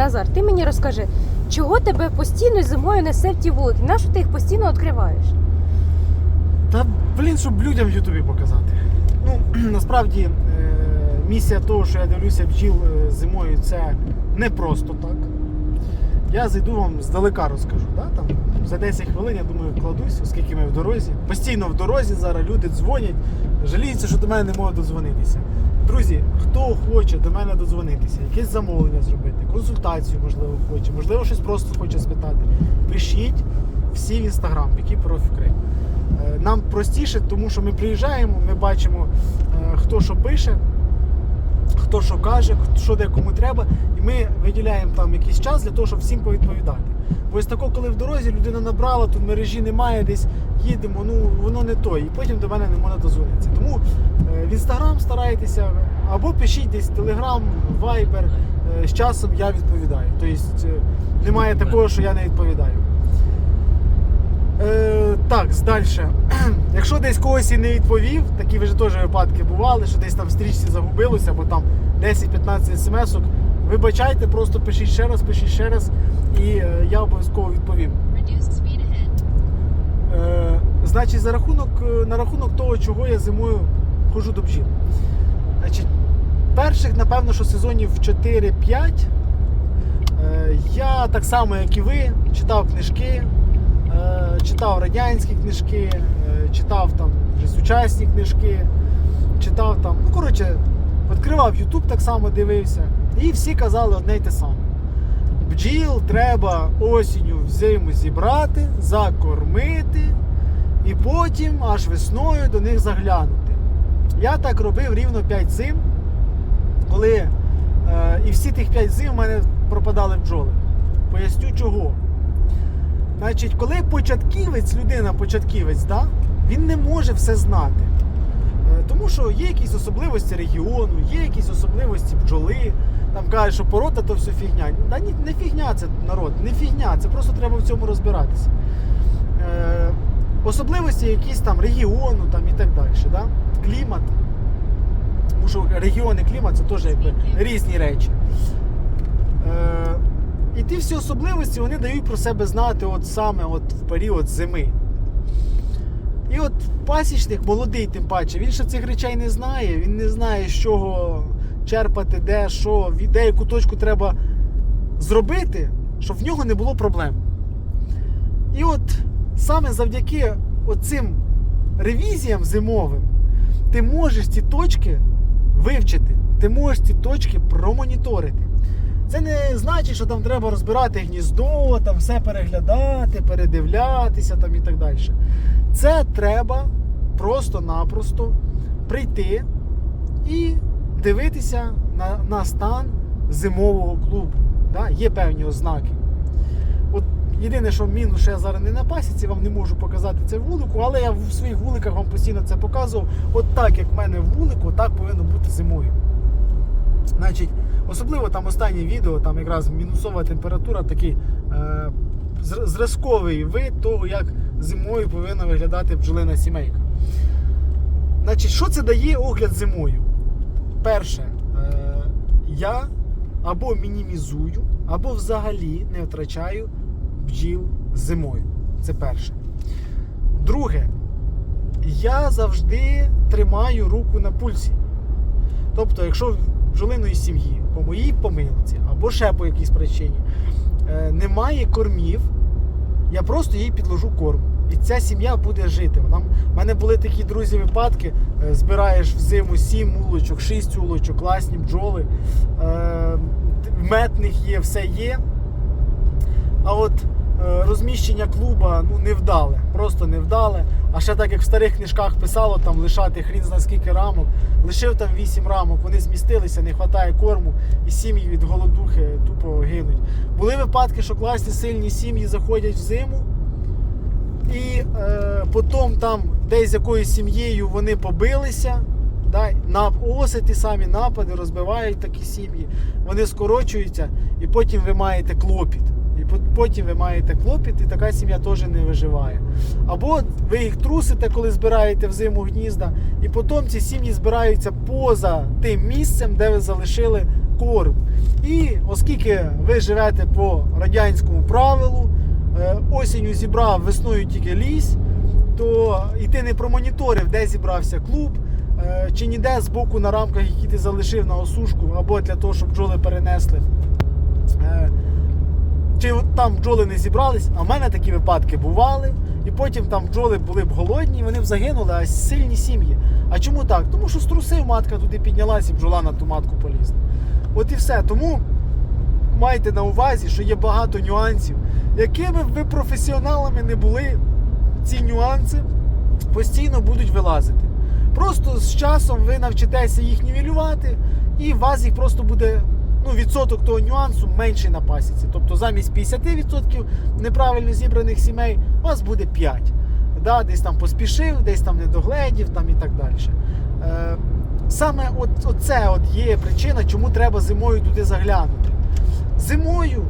Назар, ти мені розкажи, чого тебе постійно зимою несе в ті вулики? Нащо ти їх постійно відкриваєш? Та блін, щоб людям в Ютубі показати. Ну, насправді, е, місія того, що я дивлюся бджіл е, зимою, це не просто так. Я зайду вам здалека розкажу. Да? Там, за 10 хвилин, я думаю, вкладусь, оскільки ми в дорозі. Постійно в дорозі зараз люди дзвонять, жаліються, що до мене не можуть додзвонитися. Друзі, хто хоче до мене додзвонитися, якесь замовлення зробити, консультацію, можливо, хоче, можливо, щось просто хоче спитати. Пишіть всі в інстаграм, який профі Крим. Е, Нам простіше, тому що ми приїжджаємо, ми бачимо, е, хто що пише, хто що каже, що де кому треба, і ми виділяємо там якийсь час для того, щоб всім повідповідати. Бо ось тако, коли в дорозі людина набрала, тут мережі немає, десь їдемо, ну воно не то, і потім до мене не можна дозвонитися. Тому е, в інстаграм старайтеся, або пишіть десь телеграм, вайбер. Е, З часом я відповідаю. Тобто е, немає такого, що я не відповідаю. Е, так, далі. Якщо десь когось і не відповів, такі вже теж випадки бували, що десь там в стрічці загубилося, бо там 10-15 смс-ок. Вибачайте, просто пишіть ще раз, пишіть ще раз, і е, я обов'язково відповім. Е, значить, за рахунок, на рахунок того, чого я зимою ходжу до бджіл. Значить, перших, напевно, що сезонів 4-5 е, я так само, як і ви, читав книжки, читав радянські книжки, е, читав там сучасні книжки, читав там, ну коротше, відкривав YouTube так само дивився. І всі казали одне й те саме. Бджіл треба осінню в зиму зібрати, закормити і потім аж весною до них заглянути. Я так робив рівно 5 зим, коли е, і всі тих 5 зим в мене пропадали бджоли. Поясню чого. Значить, коли початківець, людина початківець, да, він не може все знати. Е, Тому що є якісь особливості регіону, є якісь особливості бджоли. Там кажуть, що порота то все фігня. Да ні, не фігня це народ, не фігня, це просто треба в цьому розбиратися. Е, особливості якісь там регіону там, і так далі. Да? Клімат. Тому що регіон і клімат це теж якби різні речі. Е, і ті всі особливості вони дають про себе знати от саме от в період зими. І от пасічник, молодий тим паче, він ще цих речей не знає, він не знає, з чого черпати, де, що, де яку точку треба зробити, щоб в нього не було проблем. І от саме завдяки оцим ревізіям зимовим ти можеш ці точки вивчити, ти можеш ці точки промоніторити. Це не значить, що там треба розбирати гніздо, там все переглядати, передивлятися там і так далі. Це треба просто-напросто прийти і дивитися на, на стан зимового клубу. Да? Є певні ознаки. От єдине, що мінус, що я зараз не на пасіці, вам не можу показати це в вулику, але я в своїх вуликах вам постійно це показував. От так, як в мене в вулику, так повинно бути зимою. Значить, особливо там останнє відео, там якраз мінусова температура, такий е, зразковий вид того, як зимою повинна виглядати бджолина сімейка. Значить, що це дає огляд зимою? Перше, е, я або мінімізую, або взагалі не втрачаю бджіл зимою. Це перше. Друге, я завжди тримаю руку на пульсі. Тобто, якщо в бджолиної сім'ї по моїй помилці або ще по якійсь причині е, немає кормів, я просто їй підложу корм. І ця сім'я буде жити. Вона, в мене були такі друзі випадки: е, збираєш взиму 7 улочок, 6 улочок, класні бджоли, е, мед в них є, все є. А от е, розміщення клуба ну, не вдале, просто не вдале. А ще так як в старих книжках писало, там лишати хрін зна скільки рамок, лишив там 8 рамок, вони змістилися, не вистачає корму, і сім'ї від голодухи тупо гинуть. Були випадки, що класні сильні сім'ї заходять в зиму, і е, потім там десь з якоюсь сім'єю вони побилися. Да, на оси ті самі напади розбивають такі сім'ї, вони скорочуються, і потім ви маєте клопіт. І потім ви маєте клопіт, і така сім'я теж не виживає. Або ви їх трусите, коли збираєте в зиму гнізда, і потім ці сім'ї збираються поза тим місцем, де ви залишили корм. І оскільки ви живете по радянському правилу, е, осінню зібрав, весною тільки ліс, то і ти не промоніторив, де зібрався клуб, е, чи ніде з боку на рамках, які ти залишив на осушку, або для того, щоб бджоли перенесли. Чи там бджоли не зібрались, а в мене такі випадки бували. І потім там бджоли були б голодні, вони б загинули, а сильні сім'ї. А чому так? Тому що струсив матка туди піднялась і бджола на ту матку полізла. От і все. Тому майте на увазі, що є багато нюансів. Якими б ви професіоналами не були, ці нюанси постійно будуть вилазити. Просто з часом ви навчитеся їх нівелювати, і у вас їх просто буде ну, відсоток того нюансу менший на пасіці. Тобто замість 50% неправильно зібраних сімей у вас буде 5. Да, десь там поспішив, десь там не догледів там і так далі. Е, саме от, оце от є причина, чому треба зимою туди заглянути. Зимою,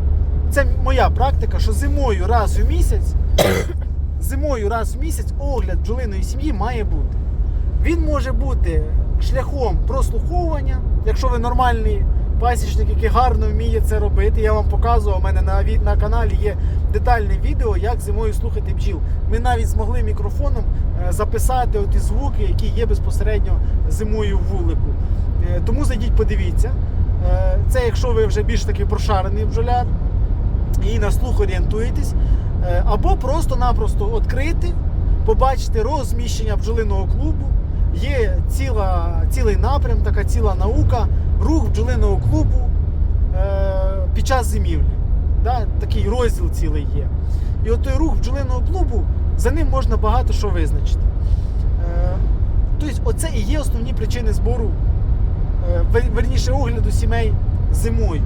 це моя практика, що зимою раз у місяць, зимою раз в місяць огляд бджолиної сім'ї має бути. Він може бути шляхом прослуховування, якщо ви нормальний пасічник, який гарно вміє це робити. Я вам показував, у мене на, на каналі є детальне відео, як зимою слухати бджіл. Ми навіть змогли мікрофоном е, записати оті звуки, які є безпосередньо зимою в вулику. Е, Тому зайдіть, подивіться. Е, Це якщо ви вже більш такий прошарений бджоляр і на слух орієнтуєтесь, або просто-напросто відкрити, побачити розміщення бджолиного клубу. Є ціла, цілий напрям, така ціла наука, рух бджолиного клубу е, під час зимівлі. Да? Такий розділ цілий є. І от той рух бджолиного клубу, за ним можна багато що визначити. Е, тобто, оце і є основні причини збору, е, верніше огляду сімей зимою.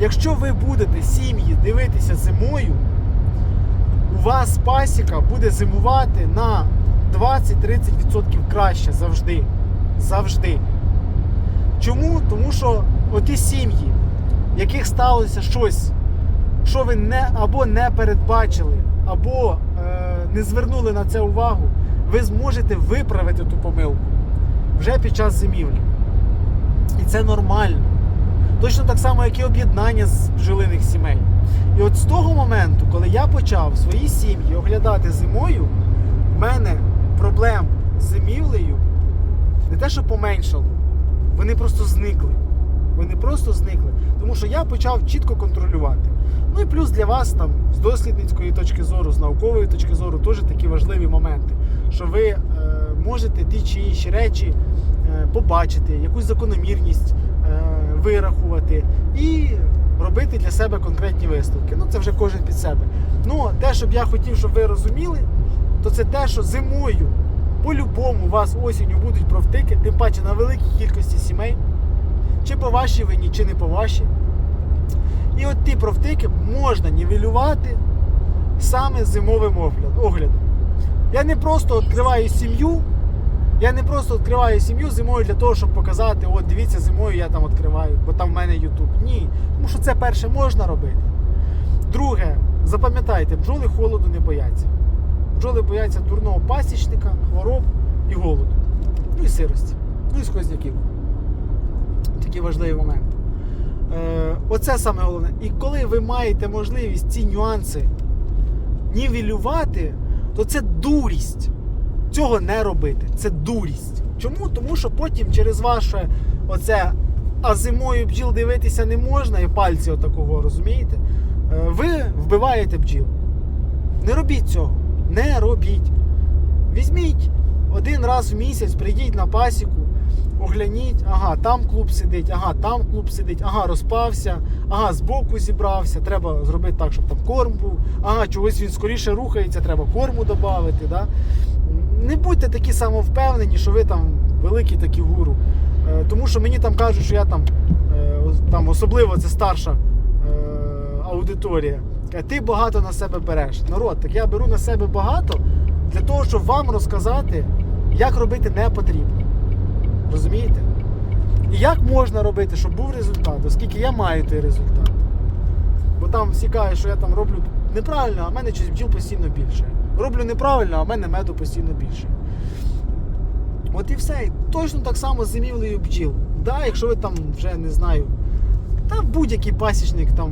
Якщо ви будете сім'ї дивитися зимою, у вас пасіка буде зимувати на 20-30% краще завжди. Завжди. Чому? Тому що оті сім'ї, в яких сталося щось, що ви не або не передбачили, або е, не звернули на це увагу, ви зможете виправити ту помилку вже під час зимівлі. І це нормально. Точно так само, як і об'єднання з бджолиних сімей. І от з того моменту, коли я почав свої сім'ї оглядати зимою, в мене проблем з зимівлею не те, що поменшало, вони просто зникли. Вони просто зникли. Тому що я почав чітко контролювати. Ну і плюс для вас там з дослідницької точки зору, з наукової точки зору, теж такі важливі моменти, що ви е, можете ті чи інші речі е, побачити, якусь закономірність е, вирахувати і робити для себе конкретні висновки. Ну це вже кожен під себе. Ну, те, щоб я хотів, щоб ви розуміли, то це те, що зимою по-любому вас осінню будуть провтики, тим паче на великій кількості сімей, чи по вашій вині, чи не по вашій. І от ті провтики можна нівелювати саме зимовим оглядом. Я не просто відкриваю сім'ю, я не просто відкриваю сім'ю зимою для того, щоб показати, от дивіться, зимою я там відкриваю, бо там в мене YouTube. Ні. Тому що це перше можна робити. Друге, запам'ятайте, бджоли холоду не бояться. Бджоли бояться дурного пасічника, хвороб і голоду. Ну і сирості. Ну і сквозняків. Такі важливі моменти. Е, оце саме головне. І коли ви маєте можливість ці нюанси нівелювати, то це дурість. Цього не робити. Це дурість. Чому? Тому що потім через ваше оце, а зимою бджіл дивитися не можна, і пальці отакого, розумієте? Е, Ви вбиваєте бджіл. Не робіть цього. Не робіть. Візьміть один раз в місяць, прийдіть на пасіку, огляніть, ага, там клуб сидить, ага, там клуб сидить, ага, розпався, ага, збоку зібрався, треба зробити так, щоб там корм був, ага, чогось він скоріше рухається, треба корму додати. Да? Не будьте такі самовпевнені, що ви там великий такий гуру. Е, Тому що мені там кажуть, що я там, е, там особливо це старша е, аудиторія. Каже, Ти багато на себе береш. Народ, так я беру на себе багато для того, щоб вам розказати, як робити не потрібно. Розумієте? І як можна робити, щоб був результат, оскільки я маю той результат. Бо там всі кажуть, що я там роблю неправильно, а в мене щось бджіл постійно більше. Роблю неправильно, а в мене меду постійно більше. От і все. Точно так само з зимівлею бджіл. Да, якщо ви там вже не знаю, Та будь-який пасічник там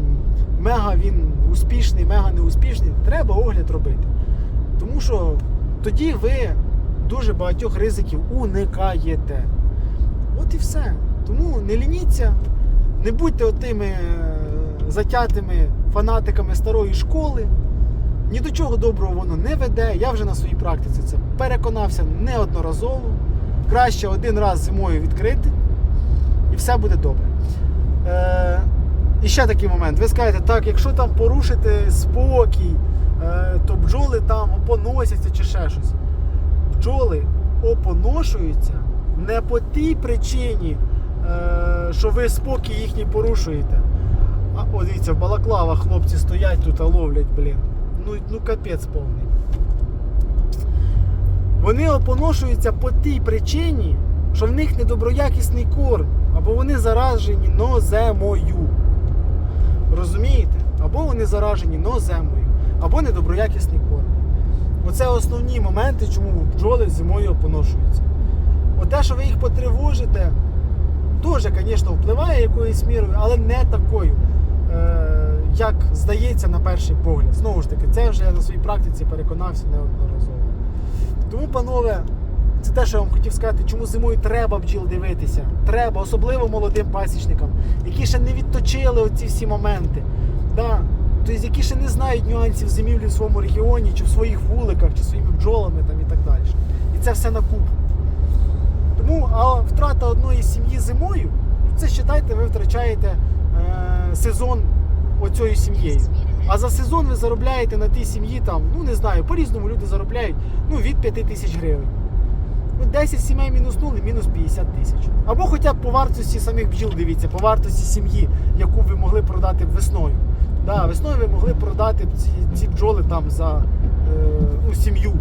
мега він успішний, мега неуспішний, треба огляд робити. Тому що тоді ви дуже багатьох ризиків уникаєте. От і все. Тому не лініться, не будьте отими е, затятими фанатиками старої школи. Ні до чого доброго воно не веде. Я вже на своїй практиці це переконався неодноразово. Краще один раз зимою відкрити, і все буде добре. Е, і ще такий момент. Ви скажете, так, якщо там порушити спокій, е, то бджоли там опоносяться чи ще щось. Бджоли опоношуються не по тій причині, е, що ви спокій їхній порушуєте. А о, дивіться, в балаклавах хлопці стоять тут а ловлять, блін. Ну, ну капець повний. Вони опоношуються по тій причині, що в них недоброякісний корм, або вони заражені ноземою. Розумієте? Або вони заражені ноземою, або недоброякісний корм. Оце основні моменти, чому бджоли зимою опоношуються. От те, що ви їх потривожите, теж, звісно, впливає якоюсь мірою, але не такою, е, як здається на перший погляд. Знову ж таки, це вже я на своїй практиці переконався неодноразово. Тому, панове, це те, що я вам хотів сказати, чому зимою треба бджіл дивитися. Треба, особливо молодим пасічникам, які ще не відточили оці всі моменти. Да. Тобто, які ще не знають нюансів зимівлі в своєму регіоні, чи в своїх вуликах, чи своїми бджолами там, і так далі. І це все на куб. Тому а втрата одної сім'ї зимою, це вважайте, ви втрачаєте е, сезон оцією сім'єю. А за сезон ви заробляєте на тій сім'ї там, ну не знаю, по-різному люди заробляють ну, від 5 тисяч гривень. Ну, 10 сімей мінуснули, мінус 50 тисяч. Або хоча б по вартості самих бджіл, дивіться, по вартості сім'ї, яку ви могли продати весною. Да, весною ви могли продати ці, ці бджоли там за е, ну, сім'ю,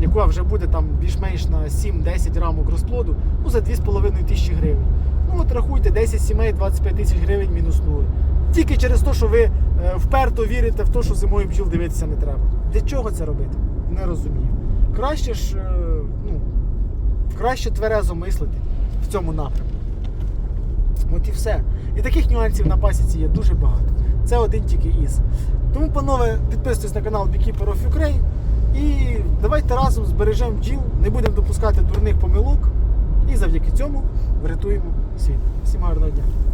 яка вже буде там більш-менш на 7-10 рамок розплоду, ну за 2,5 тисячі гривень. Ну от рахуйте, 10 сімей, 25 тисяч гривень мінуснули. Тільки через те, що ви е, вперто вірите в те, що зимою бджіл дивитися не треба. Для чого це робити? Не розумію. Краще ж, е, ну, краще тверезо мислити в цьому напрямку. От і все. І таких нюансів на пасіці є дуже багато. Це один тільки із. Тому, панове, підписуйтесь на канал Beekeeper of Ukraine і давайте разом збережемо бджіл, не будемо допускати дурних помилок і завдяки цьому врятуємо світ. Всім гарного дня!